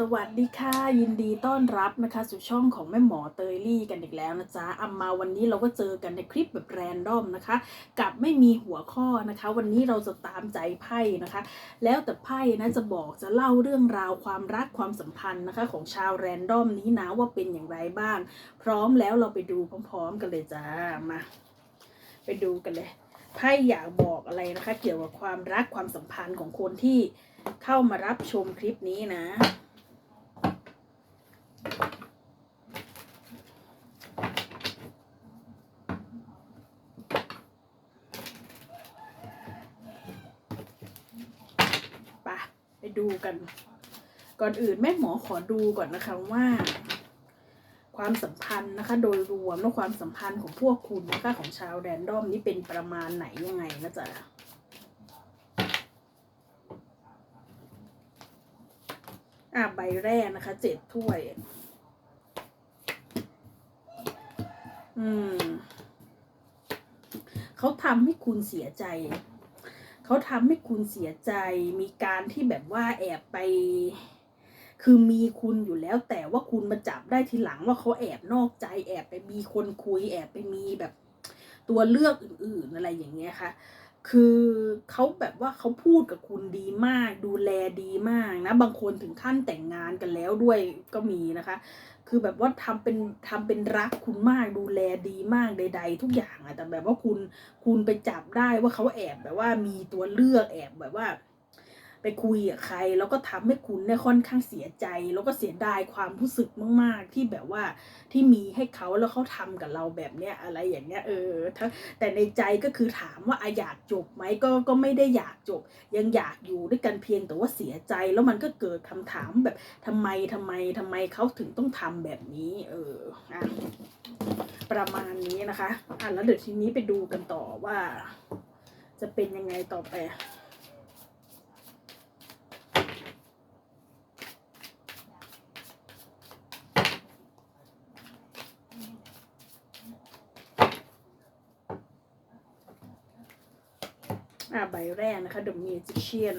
สวัสดีค่ะ ยินดีต้อนรับนะคะ สู่ช่องของแม่หมอเตยลี่กันอีกแล้วนะจ๊ะอามาวันนี้เราก็เจอกันในคลิปแบบแรนดอมนะคะ กับไม่มีหัวข้อนะคะ วันนี้เราจะตามใจไพ่นะคะ แล้วแต่ไพ่นะจะบอกจะเล่าเรื่องราวความรักความสัมพันธ์นะคะ ของชาวแรนดอมนี้นะว่าเป็นอย่างไรบ้าง พร้อมแล้วเราไปดูพร้อมๆกันเลยจ้ามาไปดูกันเลยไพ่อยากบอกอะไรนะคะ เกี่ยวกับความรักความสัมพันธ์ของคนที่เข้ามารับชมคลิปนี้นะ ไปไป ดูกัน ก่อนอื่นแม่หมอขอดูก่อนนะคะว่า ความสัมพันธ์นะคะ โดยรวมและความสัมพันธ์ของพวกคุณนะคะของชาวแรนดอมนี้เป็นประมาณไหนยังไงนะจ๊ะอะใบแรกนะคะเจ็ดถ้วย อืม เขาทำให้คุณเสียใจ เขาทำให้คุณเสียใจ มีการที่แบบว่าแอบไป คือมีคุณอยู่แล้ว แต่ว่าคุณมาจับได้ทีหลังว่าเขาแอบนอกใจ แอบไปมีคนคุย แอบไปมีแบบตัวเลือกอื่น ๆ อะไรอย่างเงี้ยค่ะ คือเขาแบบว่าเขาพูดกับคุณดีมาก ดูแลดีมากนะบางคนถึงขั้นแต่งงานกันแล้วด้วยก็มีนะคะ คือแบบว่าทำเป็นทำเป็นรักคุณมากดูแลดีมากใด ๆ ทุกอย่างอะแต่แบบว่าคุณคุณไปจับได้ว่าเขาแอบแบบว่ามีตัวเลือกแอบแบบว่า ไปคุยกับใคร แล้วก็ทำให้คุณเนี่ยค่อนข้างเสียใจ แล้วก็เสียดายความรู้สึกมาก ๆ ที่แบบว่าที่มีให้เขาแล้วเขาทำกับเราแบบเนี้ยอะไรอย่างเงี้ยเออถ้าแต่ในใจก็คือถามว่าอยากจบไหมก็ก็ไม่ได้อยากจบ ยังอยากอยู่ด้วยกันเพียงแต่ว่าเสียใจ แล้วมันก็เกิดคำถามแบบทำไมทำไมทำไมเขาถึงต้องทำแบบนี้ เอออะประมาณนี้นะคะ อะแล้วเดี๋ยวทีนี้ไปดูกันต่อว่า จะเป็นยังไงต่อไป อ่าใบแรกนะคะ The Magician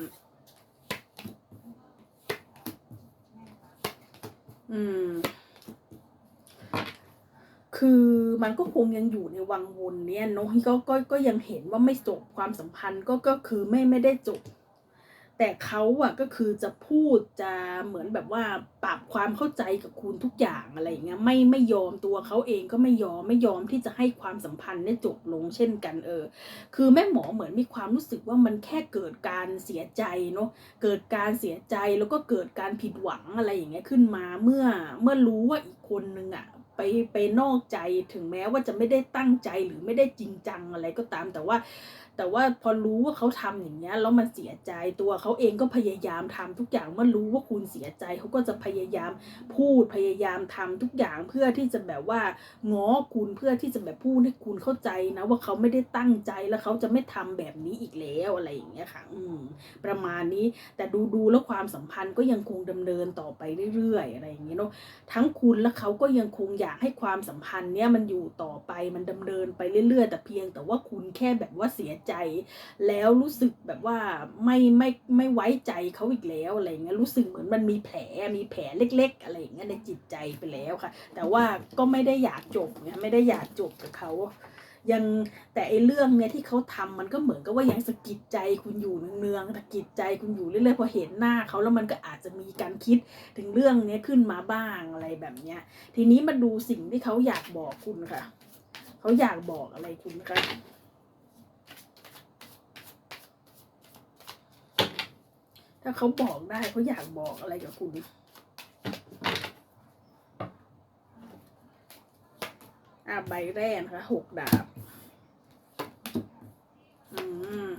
อืม คือมันก็คงยังอยู่ในวังวนเนี่ยน้องก็ก็ก็ยังเห็นว่าไม่จบความสัมพันธ์ก็ก็คือไม่ไม่ได้จบ แต่เขาอะก็คือจะพูดจะเหมือนแบบว่าปรับความเข้าใจกับคุณทุกอย่างอะไรอย่างเงี้ยไม่ไม่ยอมตัวเขาเองก็ไม่ยอมไม่ยอมที่จะให้ความสัมพันธ์เนี่ยจบลงเช่นกันเออ คือแม่หมอเหมือนมีความรู้สึกว่ามันแค่เกิดการเสียใจเนาะเกิดการเสียใจแล้วก็เกิดการผิดหวังอะไรอย่างเงี้ยขึ้นมาเมื่อเมื่อรู้ว่าอีกคนนึงอะไปไปนอกใจถึงแม้ว่าจะไม่ได้ตั้งใจหรือไม่ได้จริงจังอะไรก็ตามแต่ว่า แต่ว่าพอรู้ว่าเขาทำอย่างเงี้ยแล้วมันเสียใจตัวเขาเองก็พยายามทำทุกอย่างเมื่อรู้ว่าคุณเสียใจเขาก็จะพยายามพูดพยายามทำทุกอย่างเพื่อที่จะแบบว่าง้อคุณเพื่อที่จะแบบพูดให้คุณเข้าใจนะว่าเขาไม่ได้ตั้งใจแล้วเขาจะไม่ทำแบบนี้อีกแล้วอะไรอย่างเงี้ยค่ะ อืม ประมาณนี้แต่ดูดูแล้วความสัมพันธ์ก็ยังคงดำเนินต่อไปเรื่อยๆอะไรอย่างเงี้ยเนาะทั้งคุณและเขาก็ยังคงอยากให้ความสัมพันธ์เนี้ยมันอยู่ต่อไปมันดำเนินไปเรื่อยๆ แต่เพียงแต่ว่าคุณแค่แบบว่าเสียใจ แล้วรู้สึกแบบว่าไม่ไม่ไม่ไว้ใจเขาอีกแล้วอะไรเงี้ยรู้สึกเหมือนมันมีแผลมีแผลเล็ก ๆ อะไรเงี้ยในจิตใจไปแล้วค่ะ แต่ว่าก็ไม่ได้อยากจบเนี่ยไม่ได้อยากจบกับเขายังแต่ไอเรื่องเนี้ยที่เขาทำมันก็เหมือนกับว่ายังสะกิดใจคุณอยู่เนืองๆสะกิดใจคุณอยู่เรื่อยๆพอเห็นหน้าเขาแล้วมันก็อาจจะมีการคิดถึงเรื่องเนี้ยขึ้นมาบ้างอะไรแบบเนี้ย ทีนี้มาดูสิ่งที่เขาอยากบอกคุณค่ะ เขาอยากบอกอะไรคุณคะ ถ้าเขาบอกได้เขาอยากบอกอะไรกับคุณ อะใบแรกนะคะหกดาบ อืม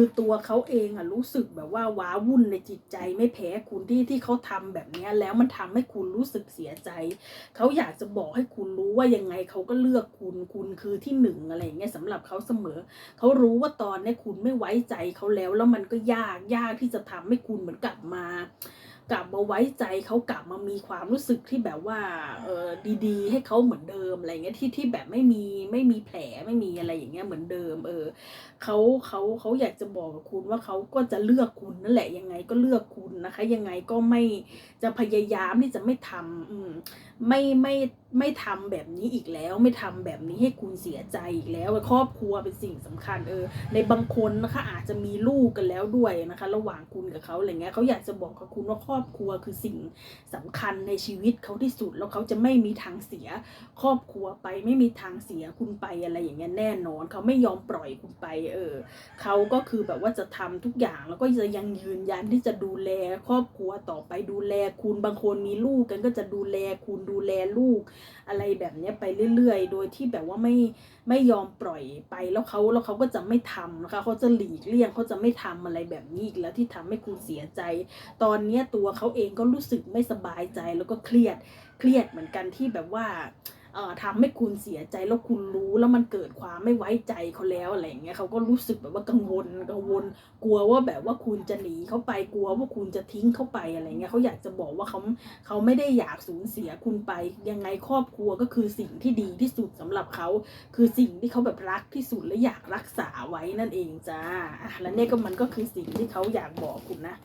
คือตัวเขาเองอะรู้สึกแบบว่าว้าวุ่นในจิตใจไม่แพ้คุณที่ที่เขาทำแบบเนี้ยแล้วมันทำให้คุณรู้สึกเสียใจ เขาอยากจะบอกให้คุณรู้ว่ายังไงเขาก็เลือกคุณคุณคือที่หนึ่งอะไรอย่างเงี้ยสำหรับเขาเสมอ เขารู้ว่าตอนนี้คุณไม่ไว้ใจเขาแล้วแล้วมันก็ยากยากที่จะทำให้คุณเหมือนกลับมา กลับมาไว้ใจเขากลับมามีความรู้สึกที่แบบว่าเออดีๆ ให้เขาเหมือนเดิมอะไรเงี้ยที่ที่แบบไม่มีไม่มีแผลไม่มีอะไรอย่างเงี้ยเหมือนเดิม เออเขาเขาเขาอยากจะบอกกับคุณว่าเขาก็จะเลือกคุณนั่นแหละยังไงก็เลือกคุณนะคะ ยังไงก็ไม่จะพยายามที่จะไม่ทำอืมไม่ไม่ไม่ทำแบบนี้อีกแล้ว ไม่ทำแบบนี้ให้คุณเสียใจอีกแล้วครอบครัวเป็นสิ่งสำคัญเออ ในบางคนนะคะอาจจะมีลูกกันแล้วด้วยนะคะ ระหว่างคุณกับเขาอะไรเงี้ยเขาอยากจะบอกกับคุณว่าครอบครัวคือสิ่งสำคัญในชีวิตเขาที่สุด แล้วเขาจะไม่มีทางเสีย ครอบครัวไปไม่มีทางเสียคุณไปอะไรอย่างเงี้ยแน่นอน เขาไม่ยอมปล่อยคุณไป เออเขาก็คือแบบว่าจะทำทุกอย่างแล้วก็จะยังยืนยันที่จะดูแล ครอบครัวต่อไปดูแลคุณบางคนมีลูกกันก็จะดูแลคุณดูแลลูก อะไรแบบเนี้ยไปเรื่อย ๆ โดยที่แบบว่าไม่ ไม่ยอมปล่อยไปแล้วเขาแล้วเขาก็จะไม่ทำนะคะเขาจะหลีกเลี่ยงเขาจะไม่ทำอะไรแบบนี้อีกแล้วที่ทำให้คุณเสียใจ ตอนเนี้ตัวเขาเองก็รู้สึกไม่สบายใจแล้วก็เครียดเครียดเหมือนกันที่แบบว่า ทำให้คุณเสียใจแล้วคุณรู้แล้วมันเกิดความไม่ไว้ใจเขาแล้วอะไรอย่างเงี้ยเขาก็รู้สึกแบบว่ากังวลกังวล กลัวว่าแบบว่าคุณจะหนีเขาไปกลัวว่าคุณจะทิ้งเขาไปอะไรเงี้ยเขาอยากจะบอกว่าเขาเขาไม่ได้อยากสูญเสียคุณไป ยังไงครอบครัวก็คือสิ่งที่ดีที่สุดสำหรับเขาคือสิ่งที่เขาแบบรักที่สุดและอยากรักษาไว้นั่นเองจ้าและเนี่ยก็มันก็คือสิ่งที่เขาอยากบอกคุณนะ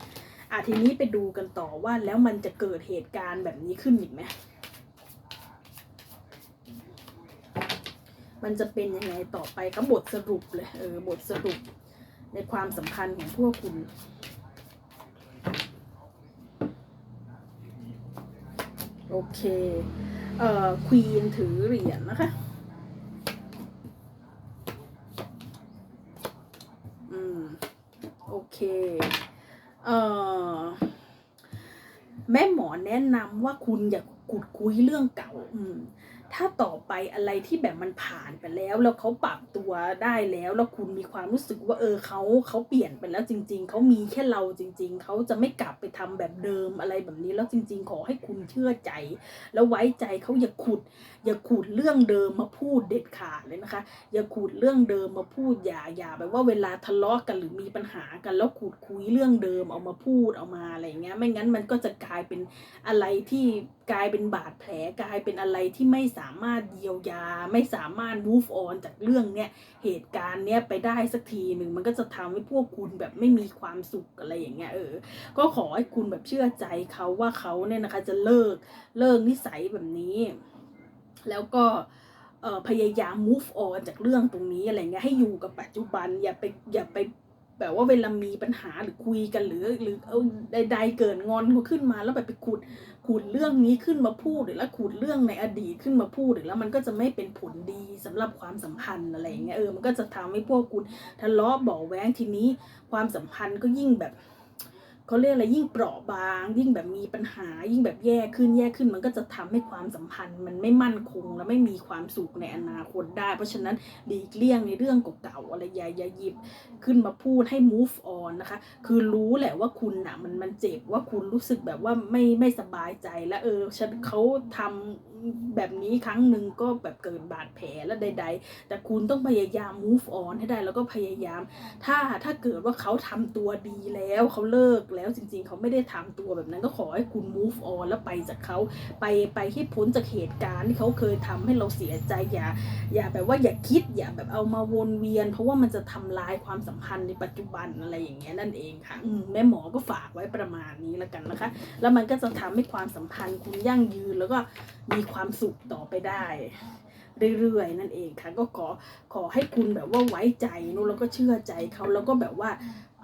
อะทีนี้ไปดูกันต่อว่าแล้วมันจะเกิดเหตุการณ์แบบนี้ขึ้นอีกไหม มันจะเป็นยังไงต่อไปก็บทสรุปเลยเออบทสรุปในความสัมพันธ์ของพวกคุณโอเค เอ่อควีนถือเหรียญนะคะ อืม โอเค เอ่อ แม่หมอแนะนำว่าคุณอย่าขุดคุยเรื่องเก่า อืม ถ้าต่อไปอะไรที่แบบมันผ่านไปแล้ว แล้วเขาปรับตัวได้แล้ว แล้วคุณมีความรู้สึกว่าเออเขาเขาเปลี่ยนไปแล้วจริง ๆเขามีแค่เราจริง ๆเขาจะไม่กลับไปทำแบบเดิมอะไรแบบนี้แล้วจริง ๆ ขอให้คุณเชื่อใจ แล้วไว้ใจเขาอย่าขุด อย่าขุดเรื่องเดิมมาพูดเด็ดขาดเลยนะคะ อย่าขุดเรื่องเดิมมาพูดอย่าอย่าแบบว่าเวลาทะเลาะกันหรือมีปัญหากันแล้วขุดคุยเรื่องเดิมเอามาพูดเอามาอะไรเงี้ยไม่งั้นมันก็จะกลายเป็นอะไรที่กลายเป็นบาดแผลกลายเป็นอะไรที่ไม่สาามารถเยียวยา ไม่สามารถ move on จากเรื่องเนี้ยเหตุการณ์เนี้ยไปได้สักทีหนึ่งมันก็จะทำให้พวกคุณแบบไม่มีความสุขอะไรอย่างเงี้ยเออ ก็ขอให้คุณแบบเชื่อใจเขาว่าเขาเนี่ยนะคะ จะเลิกเลิกนิสัยแบบนี้ แล้วก็พยายาม move on จากเรื่องตรงนี้อะไรเงี้ยให้อยู่กับปัจจุบันอย่าไปอย่าไป แบบว่าเวลามีปัญหาหรือคุยกันหรือ หรือเอาใดๆเกิดงอนขึ้นมา แล้วแบบไปขุดขุดเรื่องนี้ขึ้นมาพูดหรือแล้วขุดเรื่องในอดีตขึ้นมาพูดหรือแล้วมันก็จะไม่เป็นผลดีสำหรับความสัมพันธ์อะไรอย่างเงี้ยเออมันก็จะทำให้พวกคุณทะเลาะเบาะแว้งทีนี้ ความสัมพันธ์ก็ยิ่งแบบ เขาเรียกอะไรยิ่งเปราะบาง ยิ่งแบบมีปัญหา ยิ่งแบบแย่ขึ้นแย่ขึ้น มันก็จะทำให้ความสัมพันธ์ มันไม่มั่นคงและไม่มีความสุขในอนาคตได้ เพราะฉะนั้นหลีกเลี่ยงในเรื่องเก่าๆอะไรอย่าอย่าหยิบขึ้นมาพูดให้ move on นะคะ คือรู้แหละว่าคุณน่ะมันมันเจ็บว่าคุณรู้สึกแบบว่าไม่ไม่สบายใจแล้วเออฉันเขาทำ แบบนี้ครั้งหนึ่งก็แบบเกิดบาดแผลและใด ๆ แต่คุณต้องพยายาม move on ให้ได้แล้วก็พยายาม ถ้าถ้าเกิดว่าเขาทำตัวดีแล้วเขาเลิกแล้วจริง ๆ เขาไม่ได้ทำตัวแบบนั้นก็ขอให้คุณ move on แล้วไปจากเขาไปไปให้พ้นจากเหตุการณ์ที่เขาเคยทำให้เราเสียใจอย่าอย่าแบบว่าอย่าคิดอย่าแบบเอามาวนเวียน เพราะว่ามันจะทำลายความสัมพันธ์ในปัจจุบันอะไรอย่างเงี้ยนั่นเองค่ะแม่หมอก็ฝากไว้ประมาณนี้แล้วกันนะคะ แล้วมันก็จะทำให้ความสัมพันธ์คุณยั่งยืนแล้วก็มีความสุขต่อไปได้ เรื่อยๆนั่นเองค่ะ ก็ขอขอให้คุณแบบว่าไว้ใจเนอะแล้วก็เชื่อใจเขาแล้วก็แบบว่า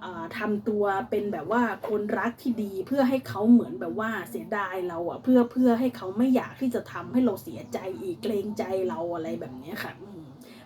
อ่าทำตัวเป็นแบบว่าคนรักที่ดีเพื่อให้เขาเหมือนแบบว่าเสียดายเราอะเพื่อเพื่อให้เขาไม่อยากที่จะทำให้เราเสียใจอีกเกรงใจเราอะไรแบบนี้ค่ะ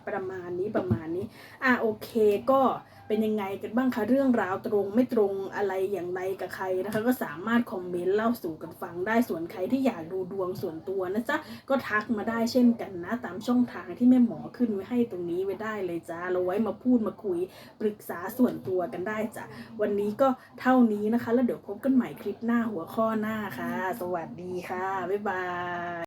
ประมาณนี้ประมาณนี้ อะโอเคก็ เป็นยังไงกันบ้างคะเรื่องราวตรงไม่ตรงอะไรอย่างไรกับใครนะคะ ก็สามารถคอมเมนต์เล่าสู่กันฟังได้ส่วนใครที่อยากดูดวงส่วนตัวนะจ๊ะก็ทักมาได้เช่นกันนะ ตามช่องทางที่แม่หมอขึ้นไว้ให้ตรงนี้ไว้ได้เลยจ้าเราไว้มาพูดมาคุยปรึกษาส่วนตัวกันได้จ้ะวันนี้ก็เท่านี้นะคะ แล้วเดี๋ยวพบกันใหม่คลิปหน้าหัวข้อหน้าค่ะ สวัสดีค่ะบ๊ายบาย